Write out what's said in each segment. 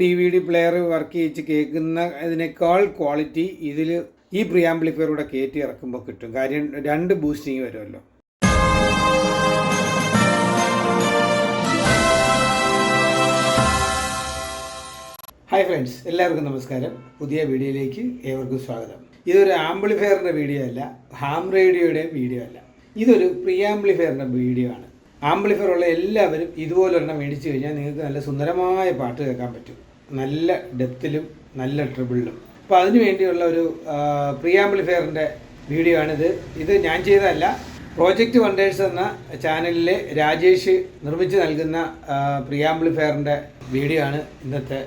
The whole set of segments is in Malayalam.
D V D player work ചെയ്യിച്ച് കേൾക്കുന്ന ഇതിനേക്കാൾ ക്വാളിറ്റി ഇതിൽ ഈ പ്രിയാംപ്ലിഫയറൂടെ കയറ്റി ഇറക്കുമ്പോൾ കിട്ടും. കാര്യം രണ്ട് ബൂസ്റ്റിങ് വരുമല്ലോ. ഹായ് ഫ്രണ്ട്സ് എല്ലാവർക്കും നമസ്കാരം. പുതിയ വീഡിയോയിലേക്ക് ഏവർക്കും സ്വാഗതം. ഇതൊരു ആംപ്ലിഫയറിന്റെ വീഡിയോ അല്ല ഹാം റേഡിയോയുടെ വീഡിയോ അല്ല. ഇതൊരു പ്രീ ആംപ്ലിഫയറിന്റെ വീഡിയോ ആണ്. ആംപ്ലിഫയർ ഉള്ള എല്ലാവരും ഇതുപോലെ ഒരെണ്ണം മേടിച്ചു കഴിഞ്ഞാൽ നിങ്ങൾക്ക് നല്ല സുന്ദരമായ പാട്ട് കേൾക്കാൻ പറ്റും. നല്ല ഡെപ്തിലും നല്ല ട്രിബിളിലും. അപ്പോൾ അതിനു വേണ്ടിയുള്ള ഒരു പ്രീ ആംപ്ലിഫയറിന്റെ വീഡിയോ ആണിത് ഇത് ഞാൻ ചെയ്തതല്ല. പ്രോജക്റ്റ് വണ്ടേഴ്സ് എന്ന ചാനലിലെ രാജേഷ് നിർമ്മിച്ച് നൽകുന്ന പ്രീ ആംപ്ലിഫയറിന്റെ വീഡിയോ ആണ് ഇന്നത്തെ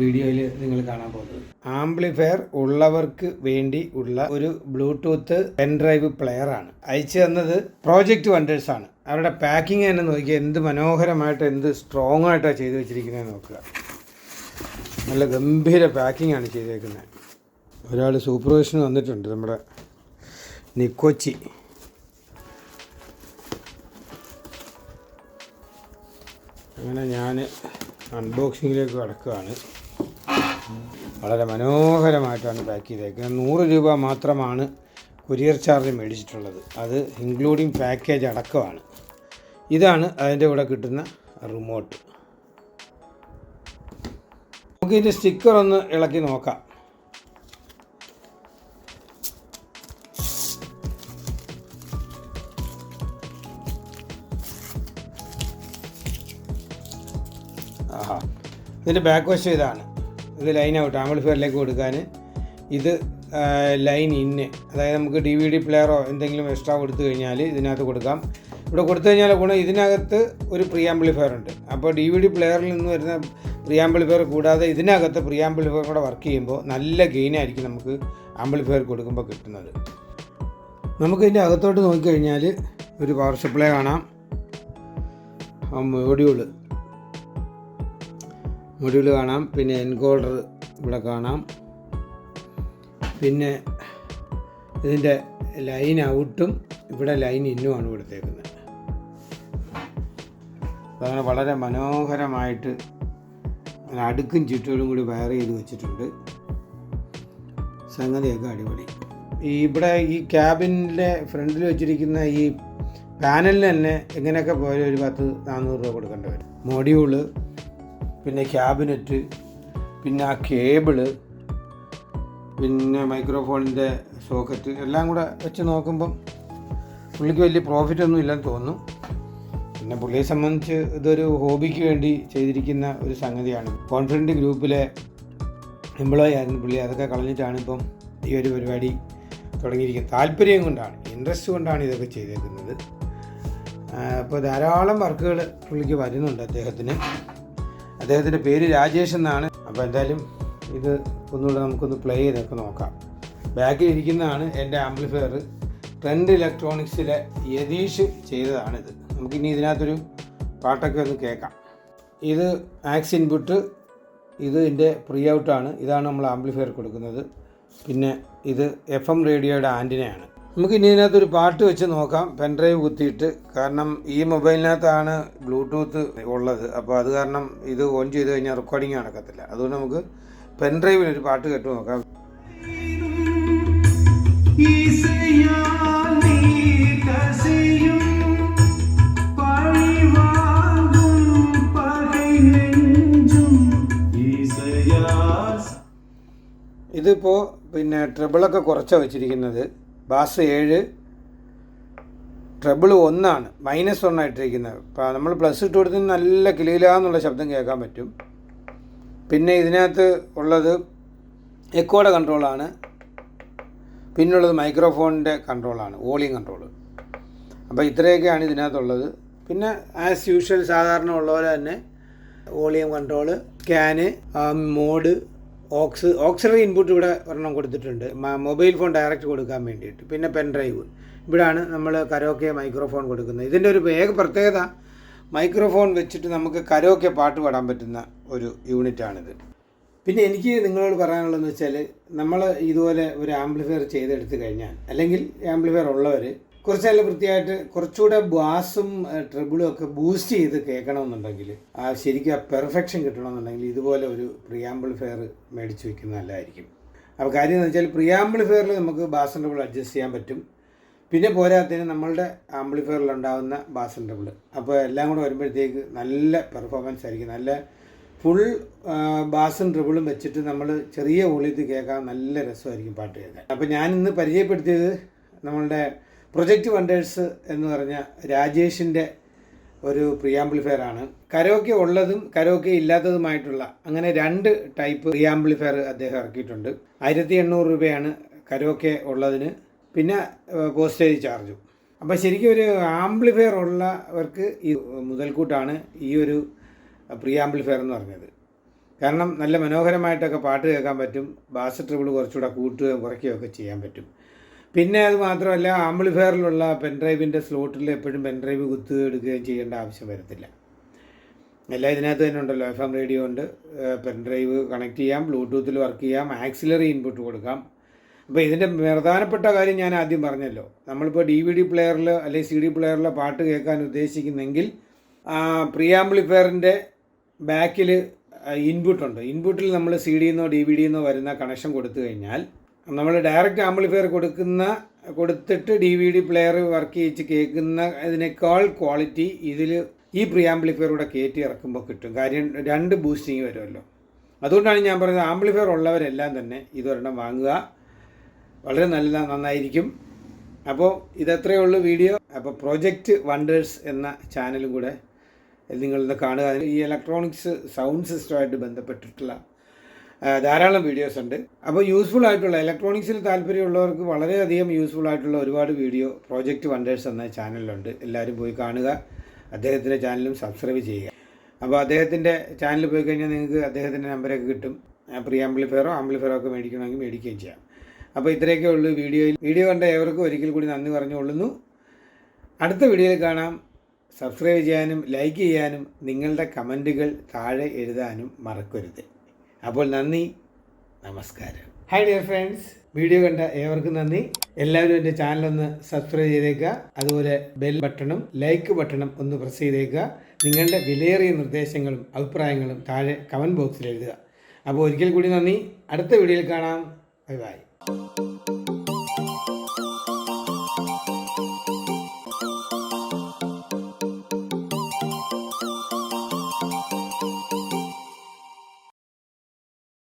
വീഡിയോയിൽ നിങ്ങൾ കാണാൻ പോകുന്നത്. ആംപ്ലിഫയർ ഉള്ളവർക്ക് വേണ്ടി ഉള്ള ഒരു ബ്ലൂടൂത്ത് പെൻഡ്രൈവ് പ്ലെയർ ആണ്. അയച്ചു തന്നത് പ്രോജക്റ്റ് വണ്ടേഴ്സ് ആണ്. അവരുടെ പാക്കിങ് തന്നെ നോക്കിയാൽ എന്ത് മനോഹരമായിട്ട് എന്ത് സ്ട്രോങ് ആയിട്ടാണ് ചെയ്തു വെച്ചിരിക്കുന്നത് നോക്കുക. നല്ല ഗംഭീര പാക്കിംഗ് ആണ് ചെയ്തേക്കുന്നത് ഒരാൾ സൂപ്പർവിഷൻ വന്നിട്ടുണ്ട് നമ്മുടെ നിക്കോച്ചി. അങ്ങനെ ഞാൻ അൺബോക്സിങ്ങിലേക്ക് കടക്കുകയാണ്. വളരെ മനോഹരമായിട്ടാണ് പാക്ക് ചെയ്തേക്കുന്നത്. നൂറ് രൂപ മാത്രമാണ് കൊറിയർ ചാർജ് മേടിച്ചിട്ടുള്ളത്. അത് ഇൻക്ലൂഡിങ് പാക്കേജ് അടക്കമാണ്. ഇതാണ് അതിന്റെ കൂടെ കിട്ടുന്ന റിമോട്ട്. നമുക്ക് ഇതിന്റെ സ്റ്റിക്കർ ഒന്ന് ഇളക്കി നോക്കാം. ആഹാ ഇതിന്റെ ബാക്ക് വശം ഇതാണ്. ഇത് ലൈൻ ഔട്ട് ആംപ്ലിഫയറിലേക്ക് കൊടുക്കാൻ. ഇത് ലൈൻ ഇന്ന് അതായത് നമുക്ക് ഡി വി ഡി പ്ലെയറോ എന്തെങ്കിലും എക്സ്ട്രാ കൊടുത്തു കഴിഞ്ഞാൽ ഇതിനകത്ത് കൊടുക്കാം. ഇവിടെ കൊടുത്തു കഴിഞ്ഞാൽ ഗുണം ഇതിനകത്ത് ഒരു പ്രീ ആംപ്ലിഫയർ ഉണ്ട്. അപ്പോൾ ഡി വി ഡി പ്ലെയറിൽ നിന്ന് വരുന്ന പ്രീ ആംപ്ലിഫയർ കൂടാതെ ഇതിനകത്ത് പ്രീ ആംപ്ലിഫയർ കൂടെ വർക്ക് ചെയ്യുമ്പോൾ നല്ല ഗെയിനായിരിക്കും നമുക്ക് ആംപ്ലിഫയർ കൊടുക്കുമ്പോൾ കിട്ടുന്നത്. നമുക്ക് ഇതിന്റെ അകത്തോട്ട് നോക്കിക്കഴിഞ്ഞാൽ ഒരു പവർ സപ്ലൈ കാണാം. മോഡ്യൂൾ മൊഡ്യൂൾ കാണാം. പിന്നെ എൻകോഡർ ഇവിടെ കാണാം. പിന്നെ ഇതിന്റെ ലൈൻ ഔട്ടും ഇവിടെ ലൈൻ ഇന്നുമാണ് കൊടുത്തേക്കുന്നത്. അതങ്ങനെ വളരെ മനോഹരമായിട്ട് അടുക്കും ചുറ്റോടും കൂടി വയർ ചെയ്ത് വെച്ചിട്ടുണ്ട്. സംഗതിയൊക്കെ അടിപൊളി. ഈ ഇവിടെ ഈ ക്യാബിനിലെ ഫ്രണ്ടിൽ വെച്ചിരിക്കുന്ന ഈ പാനലിന് തന്നെ എങ്ങനെയൊക്കെ പോയാലും ഒരു പത്ത് നാനൂറ് രൂപ കൊടുക്കേണ്ടി വരും. മൊഡ്യൂൾ പിന്നെ ക്യാബിനറ്റ് പിന്നെ ആ കേബിൾ പിന്നെ മൈക്രോഫോണിന്റെ സോക്കറ്റ് എല്ലാം കൂടെ വെച്ച് നോക്കുമ്പം പുള്ളിക്ക് വലിയ പ്രോഫിറ്റ് ഒന്നും ഇല്ലെന്ന് തോന്നുന്നു. പിന്നെ പുള്ളിയെ സംബന്ധിച്ച് ഇതൊരു ഹോബിക്ക് വേണ്ടി ചെയ്തിരിക്കുന്ന ഒരു സംഗതിയാണ്. കോൺഫിഡന്റ് ഗ്രൂപ്പിലെ എംപ്ലോയി ആയിരുന്നു പുള്ളി. അതൊക്കെ കളഞ്ഞിട്ടാണ് ഇപ്പം ഈ ഒരു പരിപാടി തുടങ്ങിയിരിക്കുന്നത്. താല്പര്യം കൊണ്ടാണ് ഇൻട്രസ്റ്റ് കൊണ്ടാണ് ഇതൊക്കെ ചെയ്തേക്കുന്നത്. അപ്പോൾ ധാരാളം വർക്കുകൾ പുള്ളിക്ക് വരുന്നുണ്ട് അദ്ദേഹത്തിന്. അദ്ദേഹത്തിന്റെ പേര് രാജേഷ് എന്നാണ്. അപ്പോൾ എന്തായാലും ഇത് ഒന്നുകൂടെ നമുക്കൊന്ന് പ്ലേ ചെയ്തൊക്കെ നോക്കാം. ബാക്കിൽ ഇരിക്കുന്നതാണ് എന്റെ ആംപ്ലിഫയർ ട്രെൻഡ് ഇലക്ട്രോണിക്സിലെ യതീഷ് ചെയ്തതാണിത്. നമുക്കിനി ഇതിനകത്തൊരു പാട്ടൊക്കെ ഒന്ന് കേൾക്കാം. ഇത് ആക്സ് ഇൻപുട്ട് ഇത് എന്റെ പ്രീ ഔട്ടാണ്. ഇതാണ് നമ്മൾ ആംപ്ലിഫയർ കൊടുക്കുന്നത്. പിന്നെ ഇത് എഫ് എം റേഡിയോയുടെ ആന്റിനയാണ്. നമുക്ക് ഇനി ഇതിനകത്തൊരു പാട്ട് വെച്ച് നോക്കാം. പെൻഡ്രൈവ് കുത്തിയിട്ട് കാരണം ഈ മൊബൈലിനകത്താണ് ബ്ലൂടൂത്ത് ഉള്ളത്. അപ്പോൾ അത് കാരണം ഇത് ഓൺ ചെയ്ത് കഴിഞ്ഞാൽ റെക്കോർഡിങ് നടക്കത്തില്ല. അതുകൊണ്ട് നമുക്ക് പെൻഡ്രൈവിൽ ഒരു പാട്ട് കേട്ട് നോക്കാം. ഇതിപ്പോൾ പിന്നെ ട്രിബിളൊക്കെ കുറച്ചാണ് വെച്ചിരിക്കുന്നത്. ബാസ് ഏഴ് ട്രിബിൾ ഒന്നാണ് മൈനസ് ഒന്നായിട്ടിരിക്കുന്നത് അപ്പോൾ നമ്മൾ പ്ലസ് ഇട്ട് കൊടുത്ത് നല്ല കിളിയിലാന്നുള്ള ശബ്ദം കേൾക്കാൻ പറ്റും. പിന്നെ ഇതിനകത്ത് ഉള്ളത് എക്കോയുടെ കൺട്രോളാണ് പിന്നുള്ളത് മൈക്രോഫോണിന്റെ കൺട്രോളാണ് വോളിയം കൺട്രോൾ അപ്പോൾ ഇത്രയൊക്കെയാണ് ഇതിനകത്തുള്ളത്. പിന്നെ ആസ് യൂഷ്വൽ സാധാരണ ഉള്ള പോലെ തന്നെ volume control scan mode aux auxiliary input ഇവിടെ ഒരെണ്ണം കൊടുത്തിട്ടുണ്ട്. മൊബൈൽ ഫോൺ ഡയറക്റ്റ് കൊടുക്കാൻ വേണ്ടിയിട്ട്. പിന്നെ പെൻ ഡ്രൈവ് ഇവിടാണ് നമ്മൾ കരോക്കെ മൈക്രോഫോൺ കൊടുക്കുന്നത്. ഇതിന്റെ ഒരു ഏക പ്രത്യേകത മൈക്രോഫോൺ വെച്ചിട്ട് നമുക്ക് കരോക്കെ പാട്ട് പാടാൻ പറ്റുന്ന ഒരു യൂണിറ്റാണിത് പിന്നെ എനിക്ക് നിങ്ങളോട് പറയാനുള്ളതെന്ന് വെച്ചാൽ നമ്മൾ ഇതുപോലെ ഒരു ആംപ്ലിഫയർ ചെയ്തെടുത്ത് കഴിഞ്ഞാൽ അല്ലെങ്കിൽ ആംപ്ലിഫയർ ഉള്ളവർ കുറച്ച് നല്ല വൃത്തിയായിട്ട് കുറച്ചുകൂടെ ബാസും ട്രിബിളും ഒക്കെ ബൂസ്റ്റ് ചെയ്ത് കേൾക്കണമെന്നുണ്ടെങ്കിൽ ആ ശരിക്കും ആ പെർഫെക്ഷൻ കിട്ടണമെന്നുണ്ടെങ്കിൽ ഇതുപോലെ ഒരു പ്രിയാമ്പിൾ ഫെയർ മേടിച്ച് വെക്കുന്ന നല്ലതായിരിക്കും. അപ്പോൾ കാര്യം എന്ന് വെച്ചാൽ പ്രിയാമ്പിൾ ഫെയറിൽ നമുക്ക് ബാസ് ട്രിബിൾ അഡ്ജസ്റ്റ് ചെയ്യാൻ പറ്റും. പിന്നെ പോരാത്തതിന് നമ്മളുടെ ആംപ്ലിഫയറിൽ ഉണ്ടാകുന്ന ബാസ് ട്രിബിൾ അപ്പോൾ എല്ലാം കൂടെ വരുമ്പോഴത്തേക്ക് നല്ല പെർഫോമൻസ് ആയിരിക്കും. നല്ല ഫുൾ ബാസും ട്രിബിളും വെച്ചിട്ട് നമ്മൾ ചെറിയ വോളിയത്തിൽ കേൾക്കാൻ നല്ല രസമായിരിക്കും പാട്ട് കേൾക്കാൻ. അപ്പോൾ ഞാൻ ഇന്ന് പരിചയപ്പെടുത്തിയത് നമ്മളുടെ പ്രൊജക്റ്റ് വണ്ടേഴ്സ് എന്ന് പറഞ്ഞ രാജേഷിന്റെ ഒരു പ്രിയാംപ്ലിഫയർ ആണ്. കരോക്കെ ഉള്ളതും കരോക്കെ ഇല്ലാത്തതുമായിട്ടുള്ള അങ്ങനെ രണ്ട് ടൈപ്പ് പ്രിയാംപ്ലിഫയർ അദ്ദേഹം ഇറക്കിയിട്ടുണ്ട്. ആയിരത്തി എണ്ണൂറ് രൂപയാണ് കരോക്കെ ഉള്ളതിന്. പിന്നെ പോസ്റ്റേജ് ചാർജും അപ്പോൾ ശരിക്കും ഒരു ആംപ്ലിഫയർ ഉള്ളവർക്ക് ഈ മുതൽക്കൂട്ടാണ് ഈ ഒരു പ്രീ ആംപ്ലിഫയർ എന്ന് പറഞ്ഞത്. കാരണം നല്ല മനോഹരമായിട്ടൊക്കെ പാട്ട് കേൾക്കാൻ പറ്റും. ബാസ് ട്രിബിൾ കുറച്ചുകൂടെ കൂട്ടുകയും കുറയ്ക്കുകയൊക്കെ ചെയ്യാൻ പറ്റും. പിന്നെ അത് മാത്രമല്ല ആംപ്ലിഫയറിലുള്ള പെൻഡ്രൈവിന്റെ സ്ലോട്ടിൽ എപ്പോഴും പെൻഡ്രൈവ് കുത്തുക എടുക്കുകയും ചെയ്യേണ്ട ആവശ്യം വരത്തില്ല. എല്ലാം ഇതിനകത്ത് തന്നെ ഉണ്ടല്ലോ എഫ് എം റേഡിയോ ഉണ്ട്. പെൻഡ്രൈവ് കണക്ട് ചെയ്യാം ബ്ലൂടൂത്തിൽ വർക്ക് ചെയ്യാം ആക്സിലറി ഇൻപുട്ട് കൊടുക്കാം. അപ്പോൾ ഇതിന്റെ പ്രധാനപ്പെട്ട കാര്യം ഞാൻ ആദ്യം പറഞ്ഞല്ലോ. നമ്മളിപ്പോൾ ഡി വി ഡി പ്ലെയറിൽ അല്ലെങ്കിൽ സി ഡി പ്ലെയറിൽ പാട്ട് കേൾക്കാൻ ഉദ്ദേശിക്കുന്നെങ്കിൽ പ്രിയാംബ്ലിഫയറിന്റെ ബാക്കിൽ ഇൻപുട്ടുണ്ട് ഇൻപുട്ടിൽ നമ്മൾ സി ഡിന്നോ ഡി വി ഡിന്നോ വരുന്ന കണക്ഷൻ കൊടുത്തു കഴിഞ്ഞാൽ നമ്മൾ ഡയറക്റ്റ് ആംപ്ലിഫയർ കൊടുക്കുന്ന കൊടുത്തിട്ട് D V D player work ചെയ്യിച്ച് കേൾക്കുന്ന ഇതിനേക്കാൾ ക്വാളിറ്റി ഇതിൽ ഈ പ്രീ ആംപ്ലിഫയറൂടെ കയറ്റി ഇറക്കുമ്പോൾ കിട്ടും. കാര്യം രണ്ട് ബൂസ്റ്റിങ് വരുമല്ലോ. അതുകൊണ്ടാണ് ഞാൻ പറയുന്നത് ആംപ്ലിഫയർ ഉള്ളവരെല്ലാം തന്നെ ഇതൊരെണ്ണം വാങ്ങുക. വളരെ നല്ല നന്നായിരിക്കും. അപ്പോൾ ഇതത്രയേ ഉള്ളൂ വീഡിയോ. അപ്പോൾ പ്രോജക്റ്റ് വണ്ടേഴ്സ് എന്ന ചാനലും കൂടെ നിങ്ങളിന്ന് കാണുക. ഈ ഇലക്ട്രോണിക്സ് സൗണ്ട് സിസ്റ്റമായിട്ട് ബന്ധപ്പെട്ടിട്ടുള്ള ധാരാളം വീഡിയോസ് ഉണ്ട്. അപ്പോൾ യൂസ്ഫുൾ ആയിട്ടുള്ള ഇലക്ട്രോണിക്സിൽ താല്പര്യമുള്ളവർക്ക് വളരെയധികം യൂസ്ഫുൾ ആയിട്ടുള്ള ഒരുപാട് വീഡിയോ പ്രോജക്റ്റ് വണ്ടേഴ്സ് എന്ന ചാനലിലുണ്ട് എല്ലാവരും പോയി കാണുക. അദ്ദേഹത്തിന്റെ ചാനലും സബ്സ്ക്രൈബ് ചെയ്യുക. അപ്പോൾ അദ്ദേഹത്തിന്റെ ചാനലിൽ പോയി കഴിഞ്ഞാൽ നിങ്ങൾക്ക് അദ്ദേഹത്തിന്റെ നമ്പരൊക്കെ കിട്ടും. പ്രീ ആംപ്ലിഫയറോ ആംപ്ലിഫയറോ ഒക്കെ മേടിക്കണമെങ്കിൽ മേടിക്കുകയും ചെയ്യാം. അപ്പോൾ ഇത്രയൊക്കെ ഉള്ളൂ വീഡിയോയിൽ വീഡിയോ കണ്ട ഏവർക്കും ഒരിക്കൽ കൂടി നന്ദി പറഞ്ഞുകൊള്ളുന്നു. അടുത്ത വീഡിയോയിൽ കാണാം. സബ്സ്ക്രൈബ് ചെയ്യാനും ലൈക്ക് ചെയ്യാനും നിങ്ങളുടെ കമന്റുകൾ താഴെ എഴുതാനും മറക്കരുത്. അപ്പോൾ നന്ദി നമസ്കാരം. ഹായ് ഡിയർ ഫ്രണ്ട്സ് വീഡിയോ കണ്ട ഏവർക്കും നന്ദി. എല്ലാവരും എന്റെ ഒന്ന് സബ്സ്ക്രൈബ് ചെയ്തേക്കുക. അതുപോലെ ബെൽ ബട്ടണും ലൈക്ക് ബട്ടണും ഒന്ന് പ്രസ് ചെയ്തേക്കുക. നിങ്ങളുടെ വിലയേറിയ നിർദ്ദേശങ്ങളും അഭിപ്രായങ്ങളും താഴെ കമന്റ് ബോക്സിൽ എഴുതുക. അപ്പോൾ ഒരിക്കൽ കൂടി നന്ദി. അടുത്ത വീഡിയോയിൽ കാണാം. Bye bye